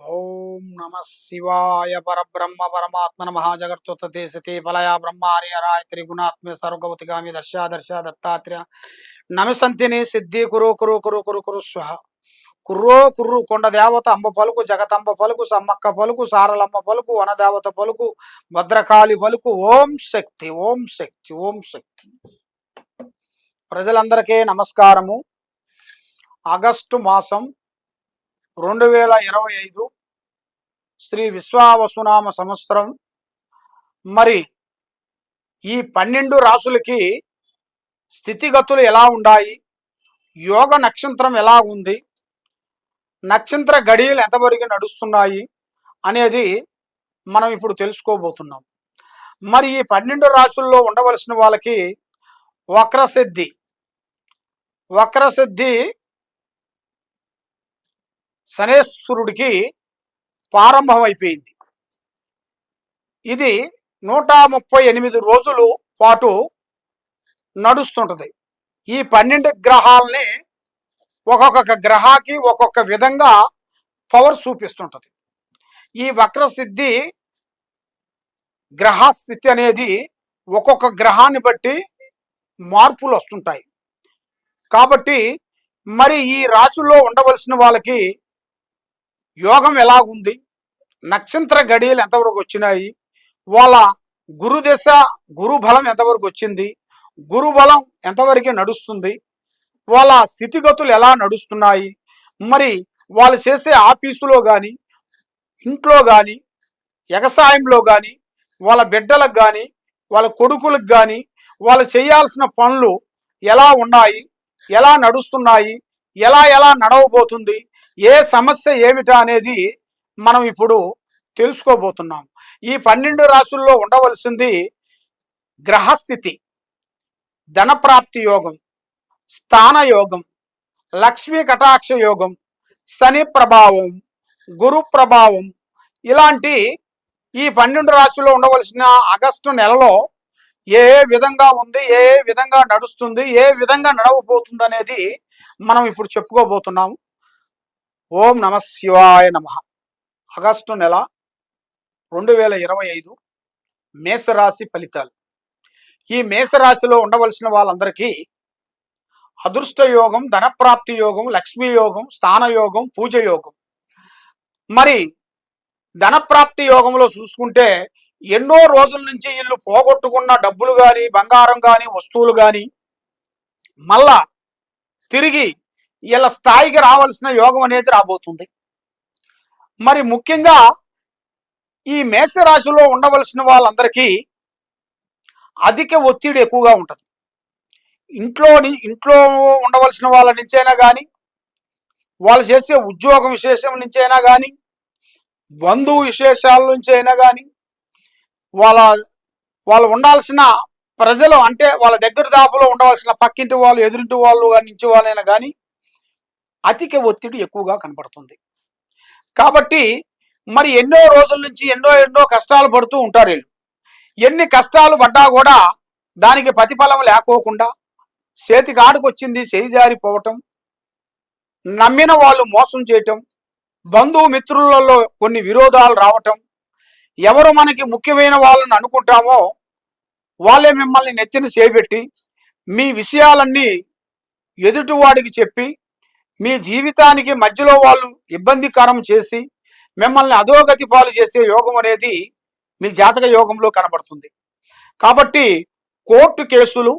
ఓం నమ శివాయ పరబ్రహ్మ పరమాత్మ నమ జగత్తుతే సతే ఫలయ బ్రహ్మారి హరాయ త్రిగుణాత్మ సర్వగవతిగామి దర్శా దర్శ దత్తాత్రేయ నమిసంతిని సిద్ధి కురు కురు కురు కురు కురు స్వహ కుర్రో కుర్రు కొండ దేవత అంబ పలుకు జగతంబ పలుకు సమ్మక్క పలుకు సారలమ్మ పలుకు వనదేవత పలుకు భద్రకాళి పలుకు ఓం శక్తి ఓం శక్తి ఓం శక్తి. ప్రజలందరికీ నమస్కారము. ఆగస్టు మాసం రెండు వేల ఇరవై ఐదు శ్రీ విశ్వావసునామ సంవత్సరం. మరి ఈ పన్నెండు రాసులకి స్థితిగతులు ఎలా ఉన్నాయి యోగ నక్షత్రం ఎలా ఉంది? నక్షత్ర గడియలు ఎంతవరకు నడుస్తున్నాయి? అనేది మనం ఇప్పుడు తెలుసుకోబోతున్నాం. మరి ఈ పన్నెండు రాసుల్లో ఉండవలసిన వాళ్ళకి వక్రసిద్ధి. వక్రసిద్ధి శనేశ్వరుడికి ప్రారంభమైపోయింది. ఇది నూట ముప్పై ఎనిమిది రోజులు పాటు నడుస్తుంటుంది. ఈ పన్నెండు గ్రహాలని ఒక్కొక్క గ్రహాకి ఒక్కొక్క విధంగా పవర్ చూపిస్తుంటుంది. ఈ వక్రసిద్ధి గ్రహస్థితి అనేది ఒక్కొక్క గ్రహాన్ని బట్టి మార్పులు వస్తుంటాయి. కాబట్టి మరి ఈ రాశుల్లో ఉండవలసిన వాళ్ళకి యోగం ఎలాగుంది నక్షత్ర గడియలు ఎంతవరకు వచ్చినాయి? వాళ్ళ గురుదశ గురు బలం ఎంతవరకు వచ్చింది? గురు బలం ఎంతవరకు నడుస్తుంది? వాళ్ళ స్థితిగతులు ఎలా నడుస్తున్నాయి? మరి వాళ్ళు చేసే ఆఫీసులో కానీ ఇంట్లో కానీ వ్యవసాయంలో కానీ వాళ్ళ బిడ్డలకు కానీ వాళ్ళ కొడుకులకు కానీ వాళ్ళు చేయాల్సిన పనులు ఎలా ఉన్నాయి? ఎలా నడుస్తున్నాయి? ఎలా ఎలా నడవబోతుంది? ఏ సమస్య ఏమిటా అనేది మనం ఇప్పుడు తెలుసుకోబోతున్నాం. ఈ పన్నెండు రాసుల్లో ఉండవలసింది గ్రహస్థితి ధనప్రాప్తి యోగం స్థాన యోగం లక్ష్మీ కటాక్ష యోగం శని ప్రభావం గురు ప్రభావం ఇలాంటి ఈ పన్నెండు రాశుల్లో ఉండవలసిన ఆగస్టు నెలలో ఏ ఏ విధంగా ఉంది ఏ ఏ విధంగా నడుస్తుంది ఏ విధంగా నడవబోతుంది అనేది మనం ఇప్పుడు చెప్పుకోబోతున్నాము ఓం నమ శివాయ నమ. ఆగస్టు నెల రెండు వేల ఇరవై ఐదు మేషరాశి ఫలితాలు. ఈ మేషరాశిలో ఉండవలసిన వాళ్ళందరికీ అదృష్ట యోగం ధనప్రాప్తి యోగం లక్ష్మీ యోగం స్థాన యోగం పూజ యోగం. మరి ధనప్రాప్తి యోగంలో చూసుకుంటే ఎన్నో రోజుల నుంచి వీళ్ళు పోగొట్టుకున్న డబ్బులు కానీ బంగారం కానీ వస్తువులు కానీ మళ్ళా తిరిగి ఇలా స్థాయికి రావాల్సిన యోగం అనేది రాబోతుంది. మరి ముఖ్యంగా ఈ మేషరాశిలో ఉండవలసిన వాళ్ళందరికీ అధిక ఒత్తిడి ఎక్కువగా ఉంటుంది. ఇంట్లోని ఇంట్లో ఉండవలసిన వాళ్ళ నుంచైనా కానీ వాళ్ళు చేసే ఉద్యోగ విశేషం నుంచైనా కానీ బంధువు విశేషాల నుంచి అయినా కానీ వాళ్ళ వాళ్ళు ఉండాల్సిన ప్రజలు అంటే వాళ్ళ దగ్గర దాపులో ఉండవలసిన పక్కింటి వాళ్ళు ఎదురింటి వాళ్ళు నుంచి వాళ్ళైనా కానీ అధిక ఒత్తిడి ఎక్కువగా కనపడుతుంది. కాబట్టి మరి ఎన్నో రోజుల నుంచి ఎన్నో ఎన్నో కష్టాలు పడుతూ ఉంటారు వీళ్ళు. ఎన్ని కష్టాలు పడ్డా కూడా దానికి ప్రతిఫలం లేకోకుండా చేతికి ఆడుకొచ్చింది చేయి జారిపోవటం నమ్మిన వాళ్ళు మోసం చేయటం బంధువు మిత్రులలో కొన్ని విరోధాలు రావటం ఎవరు మనకి ముఖ్యమైన వాళ్ళని అనుకుంటామో వాళ్ళే మిమ్మల్ని నెత్తిన చేపెట్టి మీ విషయాలన్నీ ఎదుటివాడికి చెప్పి మీ జీవితానికి మధ్యలో వాళ్ళు ఇబ్బందికరం చేసి మిమ్మల్ని అధోగతి పాలు చేసే యోగం అనేది మీ జాతక యోగంలో కనబడుతుంది. కాబట్టి కోర్టు కేసులు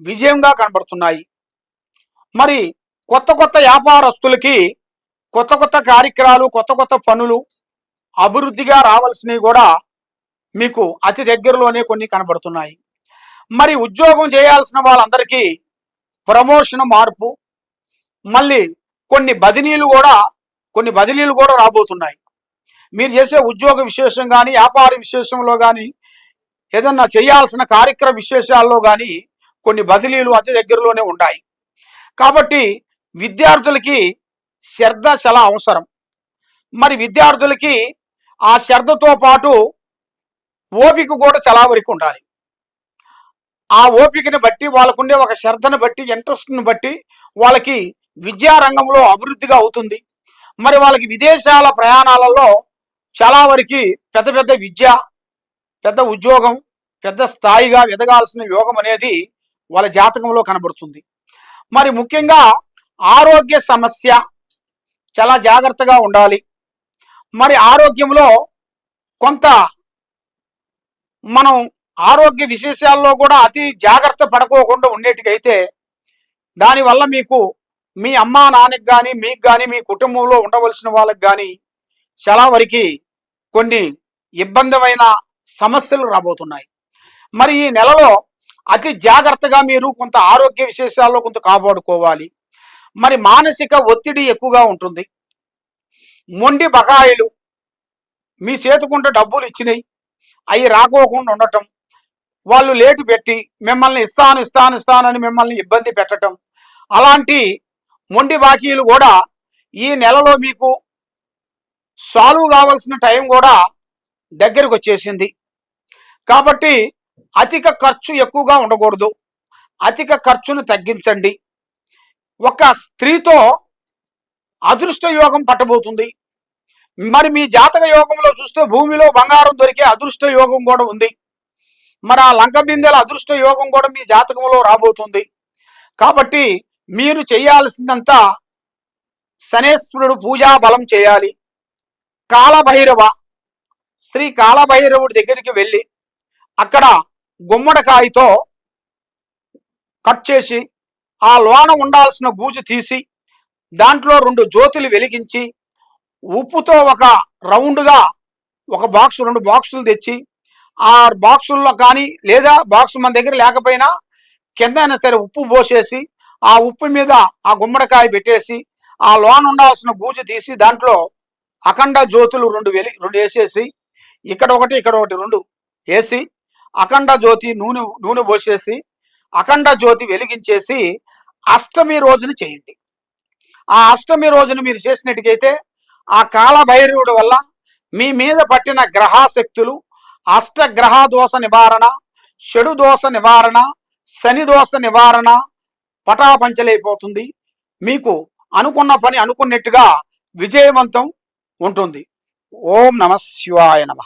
విజయంగా కనబడుతున్నాయి. మరి కొత్త కొత్త వ్యాపారస్తులకి కొత్త కొత్త కార్యక్రమాలు కొత్త కొత్త పనులు అభివృద్ధిగా రావాల్సినవి కూడా మీకు అతి దగ్గరలోనే కొన్ని కనబడుతున్నాయి. మరి ఉద్యోగం చేయాల్సిన వాళ్ళందరికీ ప్రమోషన్ మార్పు మళ్ళీ కొన్ని బదిలీలు కూడా కొన్ని బదిలీలు కూడా రాబోతున్నాయి. మీరు చేసే ఉద్యోగ విశేషం కానీ వ్యాపార విశేషంలో కానీ ఏదన్నా చేయాల్సిన కార్యక్రమ విశేషాల్లో కానీ కొన్ని బదిలీలు అతి దగ్గరలోనే ఉంటాయి. కాబట్టి విద్యార్థులకి శ్రద్ధ చాలా అవసరం. మరి విద్యార్థులకి ఆ శ్రద్ధతో పాటు ఓపిక కూడా చాలా వరకు ఉండాలి. ఆ ఓపికని బట్టి వాళ్ళకుండే ఒక శ్రద్ధను బట్టి ఇంట్రెస్ట్ని బట్టి వాళ్ళకి విద్యారంగంలో అభివృద్ధిగా అవుతుంది. మరి వాళ్ళకి విదేశాల ప్రయాణాలలో చాలా వరకు పెద్ద పెద్ద విద్య పెద్ద ఉద్యోగం పెద్ద స్థాయిగా ఎదగాల్సిన యోగం అనేది వాళ్ళ జాతకంలో కనబడుతుంది. మరి ముఖ్యంగా ఆరోగ్య సమస్య చాలా జాగ్రత్తగా ఉండాలి. మరి ఆరోగ్యంలో కొంత మనం ఆరోగ్య విశేషాల్లో కూడా అతి జాగ్రత్త పడుకోకుండా ఉండేటికైతే దానివల్ల మీకు మీ అమ్మా నాన్నకి కానీ మీకు కానీ మీ కుటుంబంలో ఉండవలసిన వాళ్ళకి కానీ చాలా వరకు కొన్ని ఇబ్బందిమైన సమస్యలు రాబోతున్నాయి. మరి ఈ నెలలో అతి జాగ్రత్తగా మీరు కొంత ఆరోగ్య విశేషాల్లో కొంత కాపాడుకోవాలి. మరి మానసిక ఒత్తిడి ఎక్కువగా ఉంటుంది. మొండి బకాయిలు మీ చేతుకుంటే డబ్బులు ఇచ్చినాయి అవి రాకోకుండా ఉండటం వాళ్ళు లేటు పెట్టి మిమ్మల్ని ఇస్తాను ఇస్తాను ఇస్తానని మిమ్మల్ని ఇబ్బంది పెట్టటం అలాంటి మొండి బాకీలు కూడా ఈ నెలలో మీకు సాల్వ్ కావాల్సిన టైం కూడా దగ్గరకు వచ్చేసింది. కాబట్టి అధిక ఖర్చు ఎక్కువగా ఉండకూడదు. అధిక ఖర్చును తగ్గించండి. ఒక స్త్రీతో అదృష్ట యోగం పట్టబోతుంది. మరి మీ జాతక యోగంలో చూస్తే భూమిలో బంగారం దొరికే అదృష్ట యోగం కూడా ఉంది. మరి ఆ లంక బిందెల అదృష్ట యోగం కూడా మీ జాతకంలో రాబోతుంది. కాబట్టి మీరు చేయాల్సిందంతా శనేశ్వరుడు పూజా బలం చేయాలి. కాలభైరవ శ్రీ కాలభైరవుడి దగ్గరికి వెళ్ళి అక్కడ గుమ్మడికాయతో కట్ చేసి ఆ లోన ఉండాల్సిన గూజు తీసి దాంట్లో రెండు జ్యోతులు వెలిగించి ఉప్పుతో ఒక రౌండ్గా ఒక బాక్స్ రెండు బాక్సులు తెచ్చి ఆ బాక్సుల్లో కానీ లేదా బాక్స్ మన దగ్గర లేకపోయినా కింద అయినా సరే ఉప్పు పోసేసి ఆ ఉప్పు మీద ఆ గుమ్మడికాయ పెట్టేసి ఆ లోన ఉండాల్సిన గూజు తీసి దాంట్లో అఖండ జ్యోతులు రెండు వెలి రెండు వేసేసి ఇక్కడ ఒకటి ఇక్కడ ఒకటి రెండు వేసి అఖండ జ్యోతి నూనె నూనె పోసేసి అఖండ జ్యోతి వెలిగించేసి అష్టమి రోజున చేయండి. ఆ అష్టమి రోజున మీరు చేసినట్టుకైతే ఆ కాలభైరవుడు వల్ల మీ మీద పట్టిన గ్రహాశక్తులు అష్టగ్రహ దోష నివారణ చెడు దోష నివారణ శని దోష నివారణ పటాపంచలైపోతుంది. మీకు అనుకున్న పని అనుకున్నట్టుగా విజయవంతం ఉంటుంది. ఓం నమ శివాయ నమ.